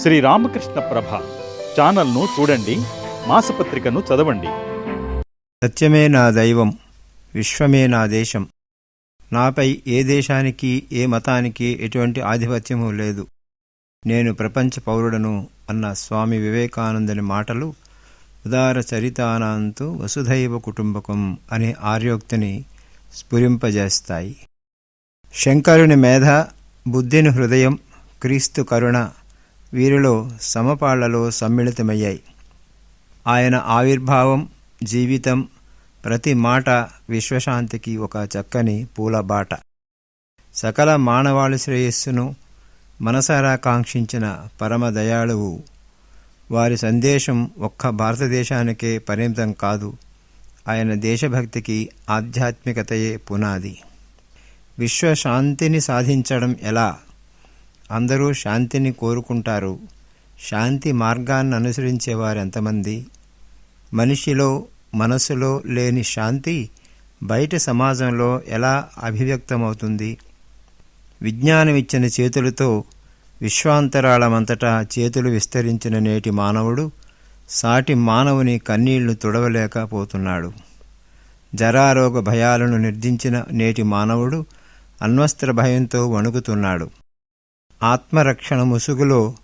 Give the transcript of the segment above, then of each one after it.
శ్రీ రామకృష్ణ ప్రభ ఛానల్ను చూడండి మాసపత్రికను చదవండి. సత్యమే నా దైవం విశ్వమే నా దేశం. నాపై ఏ దేశానికి ఏ మతానికి ఎటువంటి ఆధిపత్యము లేదు. నేను ప్రపంచ పౌరుడను అన్న స్వామి వివేకానందని మాటలు ఉదార చరితానాంతు వసుధైవ కుటుంబకం అనే ఆర్యోక్తిని స్ఫురింపజేస్తాయి. శంకరుని మేధ బుద్ధిని హృదయం క్రీస్తు కరుణ వీరిలో సమపాళ్ళలో సమ్మిళితమయ్యాయి. ఆయన ఆవిర్భావం జీవితం ప్రతి మాట విశ్వశాంతికి ఒక చక్కని పూలబాట. సకల మానవాళి శ్రేయస్సును మనసారా కాంక్షించిన పరమ దయాళువు. వారి సందేశం ఒక్క భారతదేశానికే పరిమితం కాదు ఆయన దేశభక్తికి ఆధ్యాత్మికతయే పునాది. విశ్వశాంతిని సాధించడం ఎలా? అందరూ శాంతిని కోరుకుంటారు. శాంతి మార్గాన్ని అనుసరించేవారు ఎంతమంది? మనిషిలో మనసులో లేని శాంతి బయట సమాజంలో ఎలా అభివ్యక్తమవుతుంది? విజ్ఞానం ఇచ్చిన చేతులతో విశ్వాంతరాళమంతటా చేతులు విస్తరించిన నేటి మానవుడు సాటి మానవుని కన్నీళ్ళు తుడవలేకపోతున్నాడు. జరారోగ భయాలను నిర్దించిన నేటి మానవుడు అణ్వస్త్ర భయంతో వణుకుతున్నాడు. ఆత్మరక్షణ ముసుగులో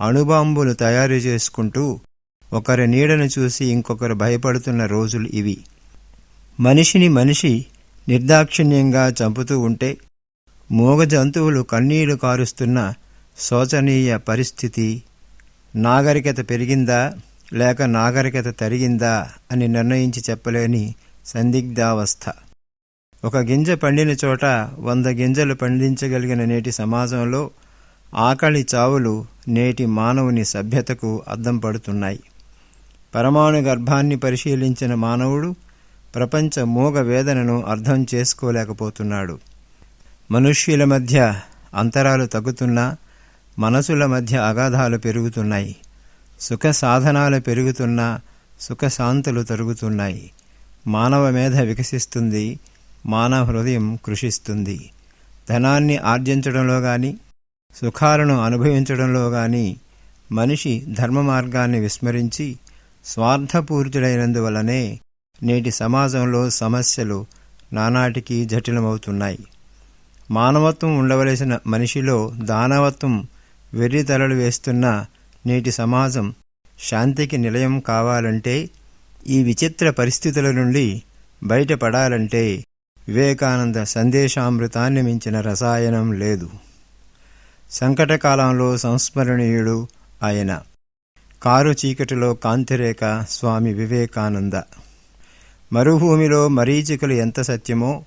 అణుబాంబులు తయారు చేసుకుంటూ ఒకరి నీడను చూసి ఇంకొకరు భయపడుతున్న రోజులు ఇవి. మనిషిని మనిషి నిర్దాక్షిణ్యంగా చంపుతూ ఉంటే మూగ జంతువులు కన్నీళ్ళు కారుస్తున్న శోచనీయ పరిస్థితి నాగరికత పెరిగిందా లేక నాగరికత తరిగిందా అని నిర్ణయించి చెప్పలేని సందిగ్ధావస్థ. ఒక గింజ పండిన చోట వంద గింజలు పండించగలిగిన నేటి సమాజంలో ఆకలి చావులు నేటి మానవుని సభ్యతకు అద్దం పడుతున్నాయి. పరమాణు గర్భాన్ని పరిశీలించిన మానవుడు ప్రపంచ మూగ వేదనను అర్థం చేసుకోలేకపోతున్నాడు. మనుష్యుల మధ్య అంతరాలు తగ్గుతున్నా మనసుల మధ్య అగాధాలు పెరుగుతున్నాయి. సుఖ సాధనాలు పెరుగుతున్నా సుఖశాంతులు తరుగుతున్నాయి. మానవ మేధ వికసిస్తుంది మానవ హృదయం కృషిస్తుంది. ధనాన్ని ఆర్జించడంలో కానీ సుఖాలను అనుభవించడంలో గాని మనిషి ధర్మ మార్గాన్ని విస్మరించి స్వార్థపూరితుడైనందువలనే నేటి సమాజంలో సమస్యలు నానాటికి జటిలమవుతున్నాయి. మానవత్వం ఉండవలసిన మనిషిలో దానవత్వం వెర్రితలలు వేస్తున్న నేటి సమాజం శాంతికి నిలయం కావాలంటే ఈ విచిత్ర పరిస్థితుల నుండి బయటపడాలంటే వివేకానంద సందేశామృతాన్ని మించిన రసాయనం లేదు. సంకటకాలంలో సంస్మరణీయుడు ఆయన. కారు చీకటిలో కాంతిరేఖ స్వామి వివేకానంద. మరుభూమిలో మరీచికలు ఎంత సత్యమో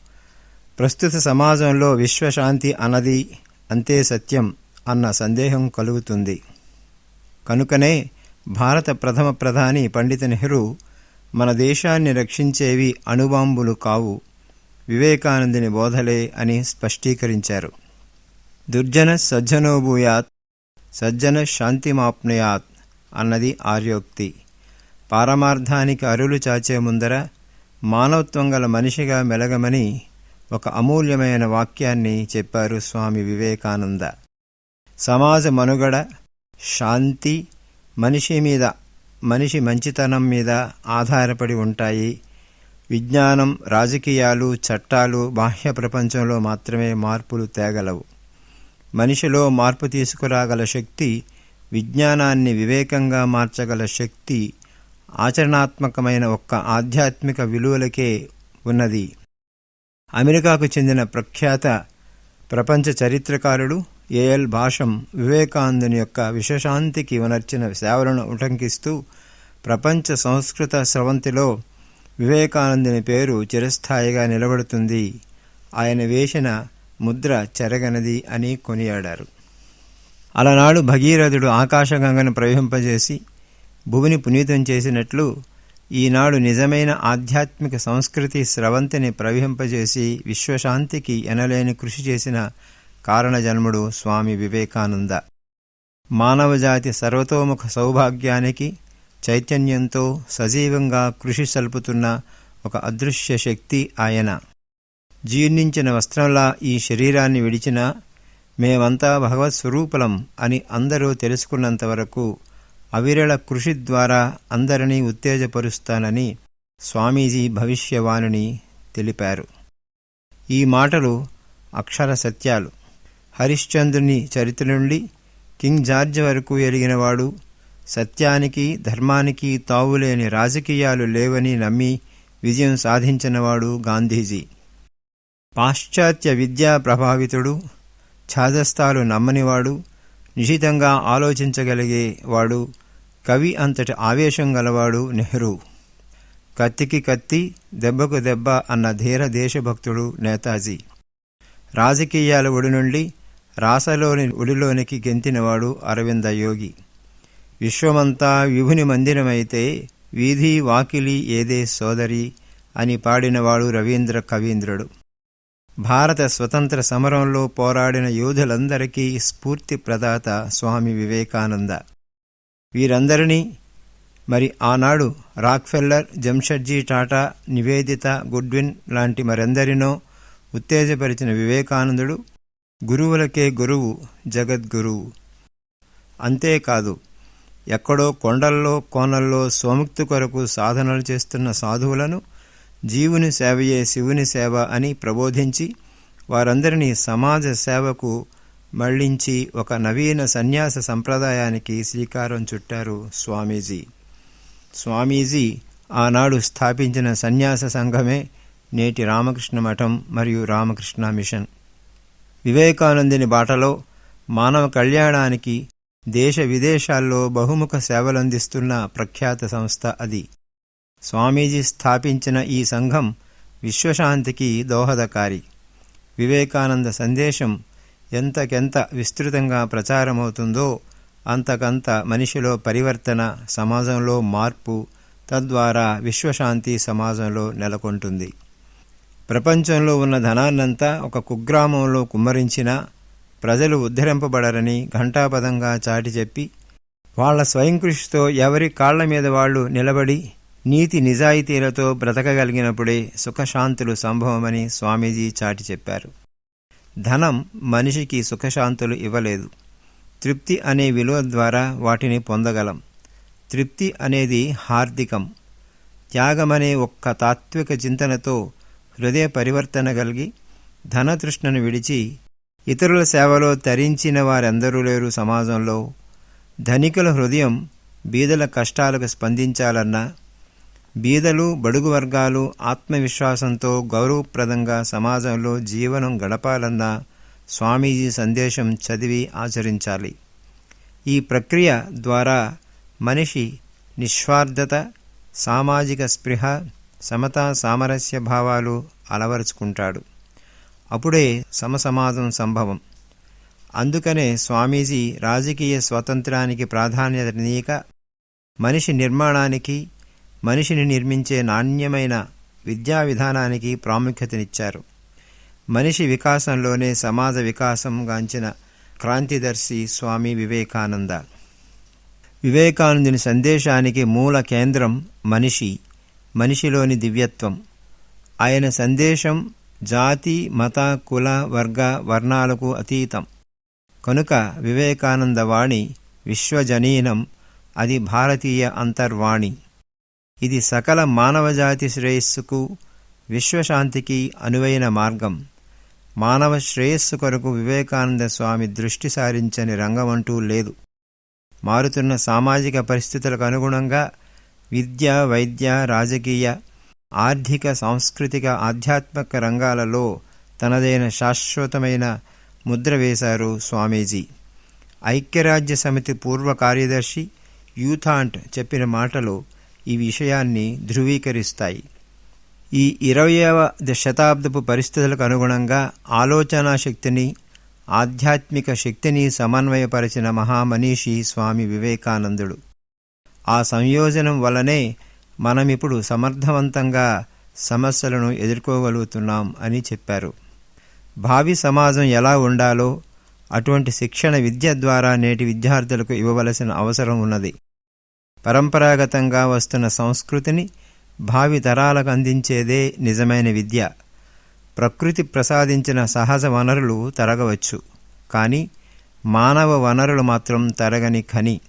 ప్రస్తుత సమాజంలో విశ్వశాంతి అన్నది అంతే సత్యం అన్న సందేహం కలుగుతుంది. కనుకనే భారత ప్రథమ ప్రధాని పండిత నెహ్రూ మన దేశాన్ని రక్షించేవి అణుబాంబులు కావు వివేకానందుని బోధలే అని స్పష్టీకరించారు. దుర్జన సజ్జనోభూయాత్ సజ్జన శాంతిమాప్నుయాత్ అన్నది ఆర్యోక్తి. పారమార్థానికి అరులు చాచే ముందర మానవత్వం గల మనిషిగా మెలగమని ఒక అమూల్యమైన వాక్యాన్ని చెప్పారు స్వామి వివేకానంద. సమాజ మనుగడ శాంతి మనిషి మీద మనిషి మంచితనం మీద ఆధారపడి ఉంటాయి. విజ్ఞానం రాజకీయాలు చట్టాలు బాహ్య ప్రపంచంలో మాత్రమే మార్పులు తేగలవు. మనిషిలో మార్పు తీసుకురాగల శక్తి విజ్ఞానాన్ని వివేకంగా మార్చగల శక్తి ఆచరణాత్మకమైన ఒక్క ఆధ్యాత్మిక విలువలకే ఉన్నది. అమెరికాకు చెందిన ప్రఖ్యాత ప్రపంచ చరిత్రకారుడు ఏఎల్ భాషం వివేకానందుని యొక్క విశ్వశాంతికి ఉనర్చిన సేవలను ఉటంకిస్తూ ప్రపంచ సంస్కృత స్రవంతిలో వివేకానందుని పేరు చిరస్థాయిగా నిలబడుతుంది. ఆయన వేసిన ముద్ర చెరగనది అని కొనియాడారు. అలనాడు భగీరథుడు ఆకాశగంగను ప్రవహింపజేసి భూమిని పునీతం చేసినట్లు ఈనాడు నిజమైన ఆధ్యాత్మిక సంస్కృతి స్రవంతిని ప్రవహింపజేసి విశ్వశాంతికి ఎనలేని కృషి చేసిన కారణజన్ముడు స్వామి వివేకానంద. మానవజాతి సర్వతోముఖ సౌభాగ్యానికి చైతన్యంతో సజీవంగా కృషి సల్పుతున్న ఒక అదృశ్య శక్తి ఆయన. జీర్ణించిన వస్త్రంలా ఈ శరీరాన్ని విడిచినా మేమంతా భగవత్ స్వరూపులం అని అందరూ తెలుసుకున్నంత వరకు అవిరళ కృషి ద్వారా అందరినీ ఉత్తేజపరుస్తానని స్వామీజీ భవిష్యవాణిని తెలిపారు. ఈ మాటలు అక్షర సత్యాలు. హరిశ్చంద్రుని చరిత్ర నుండి కింగ్ జార్జ్ వరకు ఎరిగినవాడు సత్యానికి ధర్మానికి తావులేని రాజకీయాలు లేవని నమ్మి విజయం సాధించినవాడు గాంధీజీ. పాశ్చాత్య విద్యా ప్రభావితుడు ఛాదస్థాలు నమ్మనివాడు నిశితంగా ఆలోచించగలిగే వాడు కవి అంతటి ఆవేశం గలవాడు నెహ్రూ. కత్తికి కత్తి దెబ్బకు దెబ్బ అన్న ధీర దేశభక్తుడు నేతాజీ. రాజకీయాల ఒడి నుండి రాసలోని ఒడిలోనికి గెంతినవాడు అరవింద యోగి. విశ్వమంతా విభుని మందిరమైతే వీధి వాకిలి ఏదే సోదరి అని పాడినవాడు రవీంద్ర కవీంద్రుడు. భారత స్వతంత్ర సమరంలో పోరాడిన యోధులందరికీ స్ఫూర్తి ప్రదాత స్వామి వివేకానంద. వీరందరినీ మరి ఆనాడు రాక్ఫెల్లర్ జంషెడ్జీ టాటా నివేదిత గుడ్విన్ లాంటి మరెందరినో ఉత్తేజపరిచిన వివేకానందుడు గురువులకే గురువు జగద్గురువు. అంతేకాదు ఎక్కడో కొండల్లో కోనల్లో స్వముక్తి కొరకు సాధనలు చేస్తున్న సాధువులను జీవుని సేవయే శివుని సేవ అని ప్రబోధించి వారందరినీ సమాజ సేవకు మళ్ళించి ఒక నవీన సన్యాస సంప్రదాయానికి శ్రీకారం చుట్టారు స్వామీజీ. స్వామీజీ ఆనాడు స్థాపించిన సన్యాస సంఘమే నేటి రామకృష్ణ మఠం మరియు రామకృష్ణ మిషన్. వివేకానందుని బాటలో మానవ కళ్యాణానికి దేశ విదేశాల్లో బహుముఖ సేవలందిస్తున్న ప్రఖ్యాత సంస్థ అది. స్వామీజీ స్థాపించిన ఈ సంఘం విశ్వశాంతికి దోహదకారి. వివేకానంద సందేశం ఎంతకెంత విస్తృతంగా ప్రచారమవుతుందో అంతకంత మనిషిలో పరివర్తన సమాజంలో మార్పు తద్వారా విశ్వశాంతి సమాజంలో నెలకొంటుంది. ప్రపంచంలో ఉన్న ధనాన్నంతా ఒక కుగ్రామంలో కుమ్మరించినా ప్రజలు ఉద్ధరింపబడరని ఘంటాపదంగా చాటి చెప్పి వాళ్ళ స్వయం కృషితో ఎవరి కాళ్ళ మీద వాళ్ళు నిలబడి నీతి నిజాయితీలతో బ్రతకగలిగినప్పుడే సుఖశాంతులు సంభవమని స్వామీజీ చాటి చెప్పారు. ధనం మనిషికి సుఖశాంతులు ఇవ్వలేదు. తృప్తి అనే విలువ ద్వారా వాటిని పొందగలం. తృప్తి అనేది హార్దికం. త్యాగమనే ఒక్క తాత్విక చింతనతో హృదయ పరివర్తన కలిగి ధనతృష్ణను విడిచి ఇతరుల సేవలో తరించిన వారెందరూ లేరు సమాజంలో. ధనికుల హృదయం బీదల కష్టాలకు స్పందించాలన్నా బీదలు బడుగు వర్గాలు ఆత్మవిశ్వాసంతో గౌరవప్రదంగా సమాజంలో జీవనం గడపాలన్న స్వామీజీ సందేశం చదివి ఆచరించాలి. ఈ ప్రక్రియ ద్వారా మనిషి నిస్వార్థత సామాజిక స్పృహ సమతా సామరస్య భావాలు అలవరుచుకుంటాడు. అప్పుడే సమసమాజం సంభవం. అందుకనే స్వామీజీ రాజకీయ స్వాతంత్రానికి ప్రాధాన్యతనీయక మనిషి నిర్మాణానికి మనిషిని నిర్మించే నాణ్యమైన విద్యా విధానానికి ప్రాముఖ్యతనిచ్చారు. మనిషి వికాసంలోనే సమాజ వికాసం గాంచిన క్రాంతిదర్శి స్వామి వివేకానంద. వివేకానందుని సందేశానికి మూల కేంద్రం మనిషి మనిషిలోని దివ్యత్వం. ఆయన సందేశం జాతి మత కుల వర్గ వర్ణాలకు అతీతం. కనుక వివేకానంద వాణి విశ్వజనీనం అది భారతీయ అంతర్వాణి. ఇది సకల మానవజాతి శ్రేయస్సుకు విశ్వశాంతికి అనువైన మార్గం. మానవ శ్రేయస్సు కొరకు వివేకానంద స్వామి దృష్టి సారించని రంగమంటూ లేదు. మారుతున్న సామాజిక పరిస్థితులకు అనుగుణంగా విద్య వైద్య రాజకీయ ఆర్థిక సాంస్కృతిక ఆధ్యాత్మిక రంగాలలో తనదైన శాశ్వతమైన ముద్ర వేశారు స్వామీజీ. ఐక్యరాజ్య సమితి పూర్వ కార్యదర్శి యూథాంట్ చెప్పిన మాటలు ఈ విషయాన్ని ధృవీకరిస్తాయి. ఈ ఇరవయవ శతాబ్దపు పరిస్థితులకు అనుగుణంగా ఆలోచనా శక్తిని ఆధ్యాత్మిక శక్తిని సమన్వయపరిచిన మహామనీషి స్వామి వివేకానందుడు. ఆ సంయోజనం వలనే మనమిప్పుడు సమర్థవంతంగా సమస్యలను ఎదుర్కోగలుగుతున్నాం అని చెప్పారు. భావి సమాజం ఎలా ఉండాలో అటువంటి శిక్షణ విద్య ద్వారా నేటి విద్యార్థులకు ఇవ్వవలసిన అవసరం ఉన్నది. పరంపరాగతంగా వస్తున్న సంస్కృతిని భావి తరాలకు అందించేదే నిజమైన విద్య. ప్రకృతి ప్రసాదించిన సహజ వనరులు తరగవచ్చు. కానీ మానవ వనరులు మాత్రం తరగని ఖని.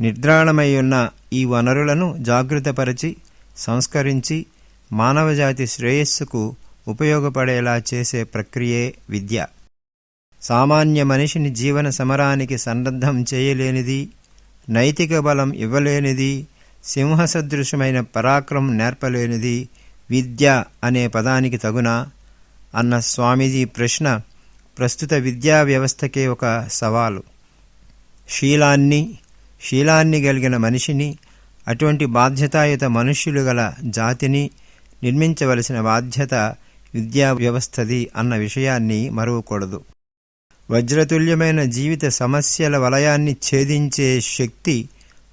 నిద్రాణమై ఉన్న ఈ వనరులను జాగృతపరిచి సంస్కరించి మానవజాతి శ్రేయస్సుకు ఉపయోగపడేలా చేసే ప్రక్రియే విద్య. సామాన్య మనిషిని జీవన సమరానికి సన్నద్ధం చేయలేనిది నైతిక బలం ఇవ్వలేనిది సింహసదృశమైన పరాక్రమం నేర్పలేనిది విద్య అనే పదానికి తగునా అన్న స్వామీజీ ప్రశ్న ప్రస్తుత విద్యా వ్యవస్థకే ఒక సవాలు. శీలాన్ని శీలాన్ని కలిగిన మనిషిని అటువంటి బాధ్యతాయుత మనుష్యులు గల జాతిని నిర్మించవలసిన బాధ్యత విద్యా వ్యవస్థది అన్న విషయాన్ని మరువకూడదు. వజ్రతుల్యమైన జీవిత సమస్యల వలయాన్ని ఛేదించే శక్తి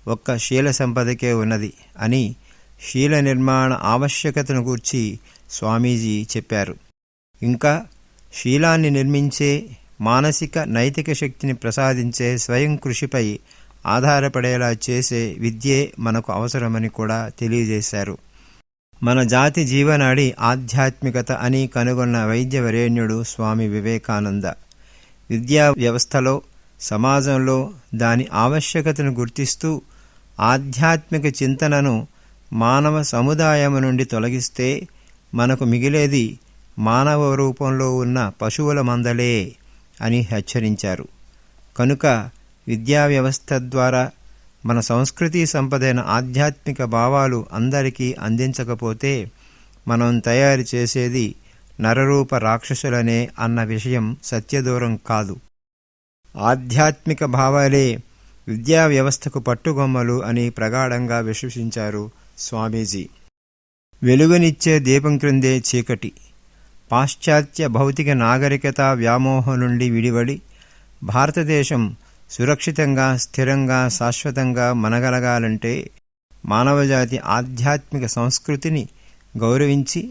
ఒక్క శీల సంపదకే ఉన్నది అని శీల నిర్మాణ ఆవశ్యకతను గూర్చి స్వామీజీ చెప్పారు. ఇంకా శీలాన్ని నిర్మించే మానసిక నైతిక శక్తిని ప్రసాదించే స్వయం కృషిపై ఆధారపడేలా చేసే విద్యే మనకు అవసరమని కూడా తెలియజేశారు. మన జాతి జీవనాడి ఆధ్యాత్మికత అని కనుగొన్న వైద్య వరేణ్యుడు స్వామి వివేకానంద. విద్యా వ్యవస్థలో సమాజంలో దాని ఆవశ్యకతను గుర్తిస్తూ ఆధ్యాత్మిక చింతనను మానవ సముదాయము నుండి తొలగిస్తే మనకు మిగిలేది మానవ రూపంలో ఉన్న పశువుల మందలే అని హెచ్చరించారు. కనుక విద్యా వ్యవస్థ ద్వారా మన సంస్కృతి సంపదైన ఆధ్యాత్మిక భావాలు అందరికీ అందించకపోతే మనం తయారు చేసేది నరరూప రాక్షసులనే అన్న విషయం సత్యదూరం కాదు. ఆధ్యాత్మిక భావాలే విద్యా వ్యవస్థకు పట్టుగొమ్మలు అని ప్రగాఢంగా విశ్వసించారు స్వామీజీ. వెలుగునిచ్చే దీపం క్రిందే చీకటి. పాశ్చాత్య భౌతిక నాగరికత వ్యామోహం నుండి విడివడి భారతదేశం సురక్షితంగా స్థిరంగా శాశ్వతంగా మనగలగాలంటే మానవజాతి ఆధ్యాత్మిక సంస్కృతిని గౌరవించి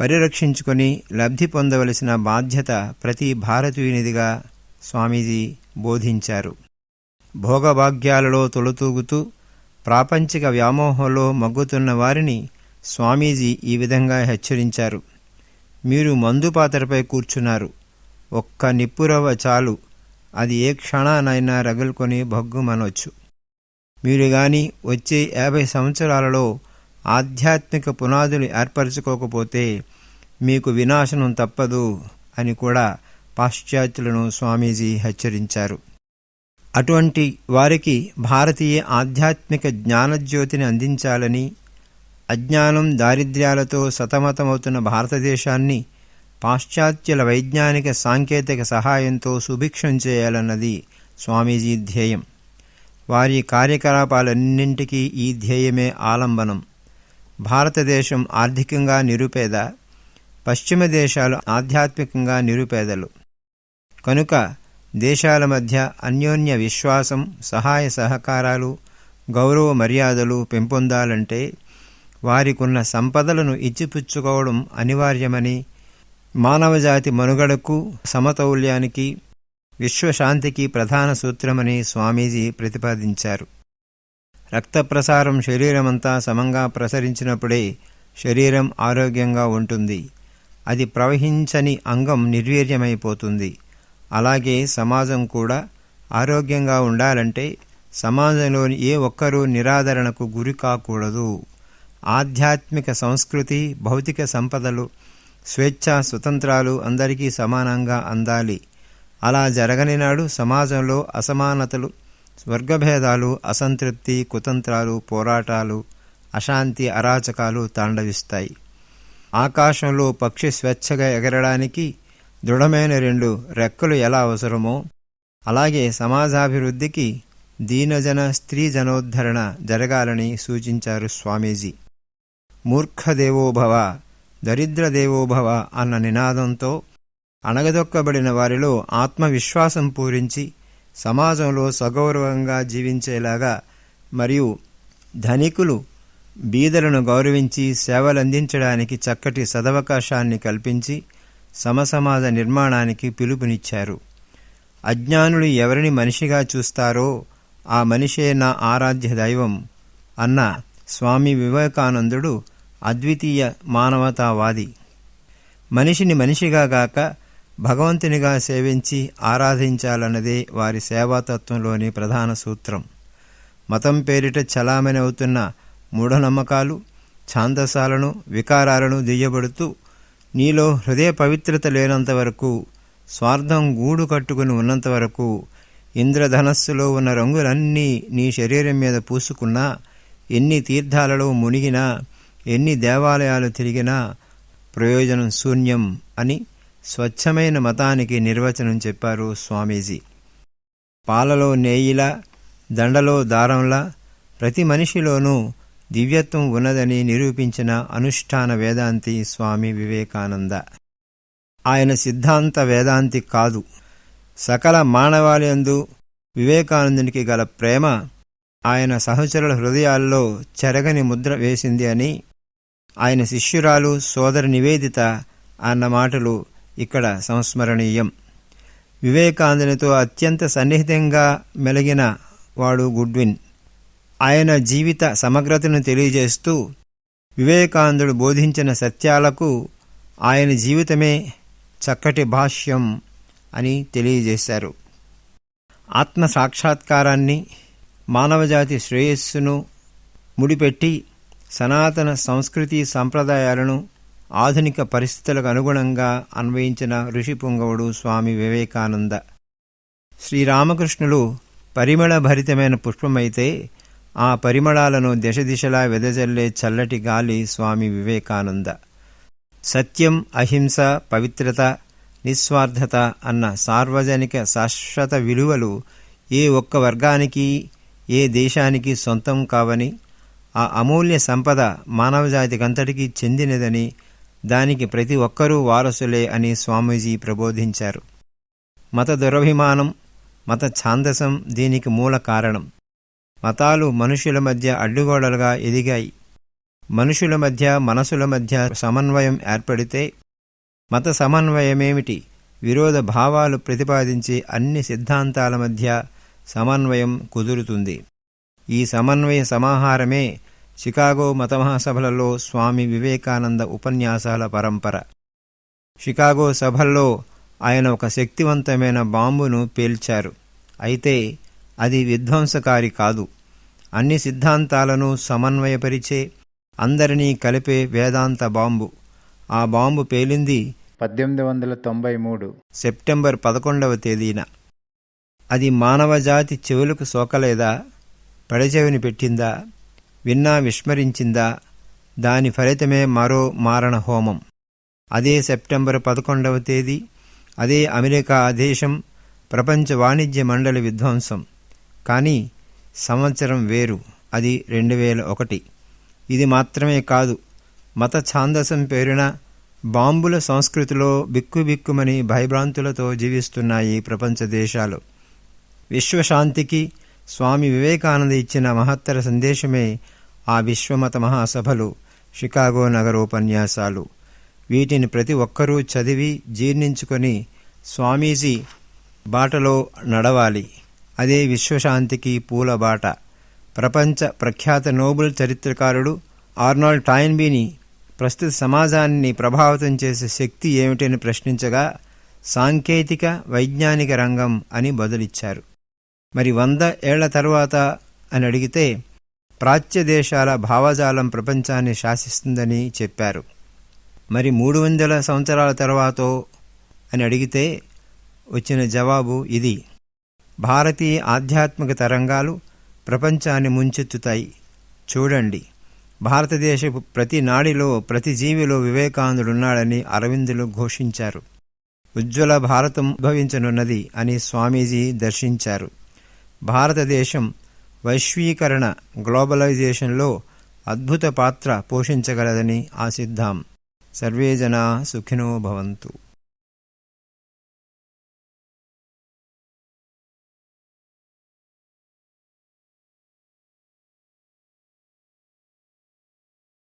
పరిరక్షించుకొని లబ్ధి పొందవలసిన బాధ్యత ప్రతి భారతీయునిదిగా స్వామీజీ బోధించారు. భోగభాగ్యాలలో తొలతూగుతూ ప్రాపంచిక వ్యామోహంలో మగ్గుతున్న వారిని స్వామీజీ ఈ విధంగా హెచ్చరించారు. మీరు మందు పాత్రపై కూర్చున్నారు. ఒక్క నిప్పురవ చాలు. అది ఏ క్షణానైనా రగులుకొని భగ్గుమనొచ్చు. మీరు గాని వచ్చే యాభై సంవత్సరాలలో ఆధ్యాత్మిక పునాదులు ఏర్పరచుకోకపోతే మీకు వినాశనం తప్పదు అని కూడా పాశ్చాత్యులను స్వామీజీ హెచ్చరించారు. అటువంటి వారికి భారతీయ ఆధ్యాత్మిక జ్ఞానజ్యోతిని అందించాలని అజ్ఞానం దారిద్ర్యాలతో సతమతమవుతున్న భారతదేశాన్ని పాశ్చాత్యుల వైజ్ఞానిక సాంకేతిక సహాయంతో సుభిక్షం చేయాలన్నది స్వామీజీ ధ్యేయం. వారి కార్యకలాపాలన్నింటికీ ఈ ధ్యేయమే ఆలంబనం. భారతదేశం ఆర్థికంగా నిరుపేద పశ్చిమ దేశాలు ఆధ్యాత్మికంగా నిరుపేదలు. కనుక దేశాల మధ్య అన్యోన్య విశ్వాసం సహాయ సహకారాలు గౌరవ మర్యాదలు పెంపొందాలంటే వారికున్న సంపదలను ఇచ్చిపుచ్చుకోవడం అనివార్యమని మానవజాతి మనుగడకు సమతౌల్యానికి విశ్వశాంతికి ప్రధాన సూత్రమని స్వామీజీ ప్రతిపాదించారు. రక్త ప్రసారం శరీరమంతా సమంగా ప్రసరించినప్పుడే శరీరం ఆరోగ్యంగా ఉంటుంది. అది ప్రవహించని అంగం నిర్వీర్యమైపోతుంది. అలాగే సమాజం కూడా ఆరోగ్యంగా ఉండాలంటే సమాజంలోని ఏ ఒక్కరూ నిరాదరణకు గురి కాకూడదు. ఆధ్యాత్మిక సంస్కృతి భౌతిక సంపదలు స్వేచ్ఛ స్వతంత్రాలు అందరికీ సమానంగా అందాలి. అలా జరగని నాడు సమాజంలో అసమానతలు వర్గభేదాలు అసంతృప్తి కుతంత్రాలు పోరాటాలు అశాంతి అరాచకాలు తాండవిస్తాయి. ఆకాశంలో పక్షి స్వేచ్ఛగా ఎగరడానికి దృఢమైన రెండు రెక్కలు ఎలా అవసరమో అలాగే సమాజాభివృద్ధికి దీనజన స్త్రీ జనోద్ధరణ జరగాలని సూచించారు స్వామీజీ. మూర్ఖదేవోభవ దరిద్రదేవోభవ అన్న నినాదంతో అణగదొక్కబడిన వారిలో ఆత్మవిశ్వాసం పూరించి సమాజంలో సగౌరవంగా జీవించేలాగా మరియు ధనికులు బీదలను గౌరవించి సేవలందించడానికి చక్కటి సదవకాశాన్ని కల్పించి సమసమాజ నిర్మాణానికి పిలుపునిచ్చారు. అజ్ఞానులు ఎవరిని మనిషిగా చూస్తారో ఆ మనిషే నా ఆరాధ్య దైవం అన్న స్వామి వివేకానందుడు అద్వితీయ మానవతావాది. మనిషిని మనిషిగా గాక భగవంతునిగా సేవించి ఆరాధించాలన్నదే వారి సేవాతత్వంలోని ప్రధాన సూత్రం. మతం పేరిట చలామణి అవుతున్న మూఢనమ్మకాలు ఛాందసాలను వికారాలను దియ్యబడుతూ నీలో హృదయ పవిత్రత లేనంత వరకు స్వార్థం గూడు కట్టుకుని ఉన్నంత వరకు ఇంద్రధనస్సులో ఉన్న రంగులన్నీ నీ శరీరం మీద పూసుకున్నా ఎన్ని తీర్థాలలో మునిగినా ఎన్ని దేవాలయాలు తిరిగినా ప్రయోజనం శూన్యం అని స్వచ్ఛమైన మతానికి నిర్వచనం చెప్పారు స్వామీజీ. పాలలో నేయిలా దండలో దారంలా ప్రతి మనిషిలోనూ దివ్యత్వం ఉన్నదని నిరూపించిన అనుష్ఠాన వేదాంతి స్వామి వివేకానంద. ఆయన సిద్ధాంత వేదాంతి కాదు. సకల మానవాళియందు వివేకానందునికి గల ప్రేమ ఆయన సహచరుల హృదయాల్లో చెరగని ముద్ర వేసింది అని ఆయన శిష్యురాలు సోదరి నివేదిత అన్న మాటలు ఇక్కడ సంస్మరణీయం. వివేకానందునితో అత్యంత సన్నిహితంగా మెలిగిన వాడు గుడ్విన్. ఆయన జీవిత సమగ్రతను తెలియజేస్తూ వివేకానందుడు బోధించిన సత్యాలకు ఆయన జీవితమే చక్కటి భాష్యం అని తెలియజేశారు. ఆత్మ సాక్షాత్కారాన్ని మానవజాతి శ్రేయస్సును ముడిపెట్టి సనాతన సంస్కృతి సంప్రదాయాలను ఆధునిక పరిస్థితులకు అనుగుణంగా అన్వయించిన ఋషిపుంగవుడు స్వామి వివేకానంద. శ్రీరామకృష్ణులు పరిమళ భరితమైన పుష్పమైతే ఆ పరిమళాలను దిశ దిశలా వెదజల్లే చల్లటి గాలి స్వామి వివేకానంద. సత్యం అహింస పవిత్రత నిస్వార్థత అన్న సార్వజనిక శాశ్వత విలువలు ఏ ఒక్క వర్గానికి ఏ దేశానికి సొంతం కావని ఆ అమూల్య సంపద మానవజాతికంతటికీ చెందినదని దానికి ప్రతి ఒక్కరూ వారసులే అని స్వామీజీ ప్రబోధించారు. మత దురభిమానం మత ఛాందసం దీనికి మూల కారణం. మతాలు మనుషుల మధ్య అడ్డుగోడలుగా ఎదిగాయి. మనుషుల మధ్య మనసుల మధ్య సమన్వయం ఏర్పడితే మత సమన్వయమేమిటి? విరోధ భావాలు ప్రతిపాదించే అన్ని సిద్ధాంతాల మధ్య సమన్వయం కుదురుతుంది. ఈ సమన్వయ సమాహారమే చికాగో మతమహాసభలలో స్వామి వివేకానంద ఉపన్యాసాల పరంపర షికాగో సభల్లో ఆయన ఒక శక్తివంతమైన బాంబును పేల్చారు అయితే అది విధ్వంసకారి కాదు అన్ని సిద్ధాంతాలను సమన్వయపరిచే అందరినీ కలిపే వేదాంత బాంబు ఆ బాంబు పేలింది పద్దెనిమిది వందల తొంభై మూడు సెప్టెంబర్ పదకొండవ తేదీన అది మానవజాతి చెవులకు సోకలేదా పడచెవిని పెట్టిందా విన్నా విస్మరించిందా? దాని ఫలితమే మరో మారణ హోమం. అదే సెప్టెంబర్ పదకొండవ తేదీ అదే అమెరికా దేశం ప్రపంచ వాణిజ్య మండలి విధ్వంసం. కానీ సంవత్సరం వేరు అది రెండు వేల ఒకటి ఇది మాత్రమే కాదు మత ఛాందసం పేరున బాంబుల సంస్కృతిలో బిక్కుబిక్కుమని భయభ్రాంతులతో జీవిస్తున్నాయి ప్రపంచ దేశాలు. విశ్వశాంతికి స్వామి వివేకానంద ఇచ్చిన మహత్తర సందేశమే ఆ విశ్వమత మహాసభలు షికాగో నగర ఉపన్యాసాలు వీటిని ప్రతి ఒక్కరూ చదివి జీర్ణించుకొని స్వామీజీ బాటలో నడవాలి. అదే విశ్వశాంతికి పూల బాట. ప్రపంచ ప్రఖ్యాత నోబెల్ చరిత్రకారుడు ఆర్నాల్డ్ టాయిన్బీని ప్రస్తుత సమాజాన్ని ప్రభావితం చేసే శక్తి ఏమిటని ప్రశ్నించగా సాంకేతిక వైజ్ఞానిక రంగం అని బదులిచ్చారు. మరి వంద ఏళ్ళ తరువాత అని అడిగితే ప్రాచ్య దేశాల భావజాలం ప్రపంచాన్ని శాసిస్తుందని చెప్పారు. మరి మూడు వందల సంవత్సరాల తర్వాత అని అడిగితే వచ్చిన జవాబు ఇది. భారతీయ ఆధ్యాత్మిక తరంగాలు ప్రపంచాన్ని ముంచెత్తుతాయి. చూడండి. భారతదేశపు ప్రతి నాడిలో ప్రతి జీవిలో వివేకానందుడున్నాడని అరవిందులు ఘోషించారు. ఉజ్వల భారతం ఉద్భవించనున్నది అని స్వామీజీ దర్శించారు. భారతదేశం వైశ్వీకరణ గ్లోబలైజేషన్లో అద్భుత పాత్ర పోషించగలదని ఆశిద్దాం. సర్వే జనా సుఖినో భవంతు.